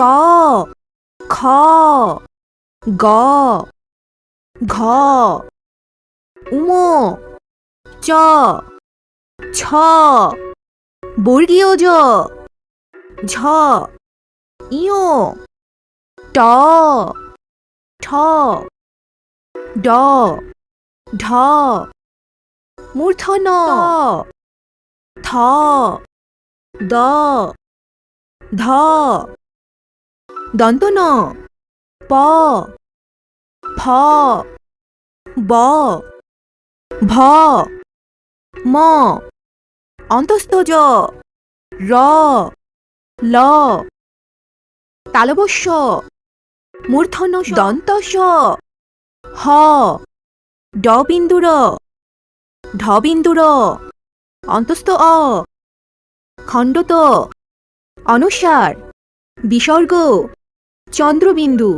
ক, খ, গ, ঘ, উম, চ, ছ, বর্গীয় জ, ঝ, ইয়, ট, ঠ, ড, ঢ মূর্ধন থ, দ, ধ দন্তন প। ফ। ব। ভ। ম। অন্তস্তজ র। ল। তালবস্য মূর্ধন্য দন্তস হ। ড বিন্দুর। ঢ বিন্দুর। অন্তস্থ অ। খণ্ডত। অনুসার। বিসর্গ। চন্দ্রবিন্দু।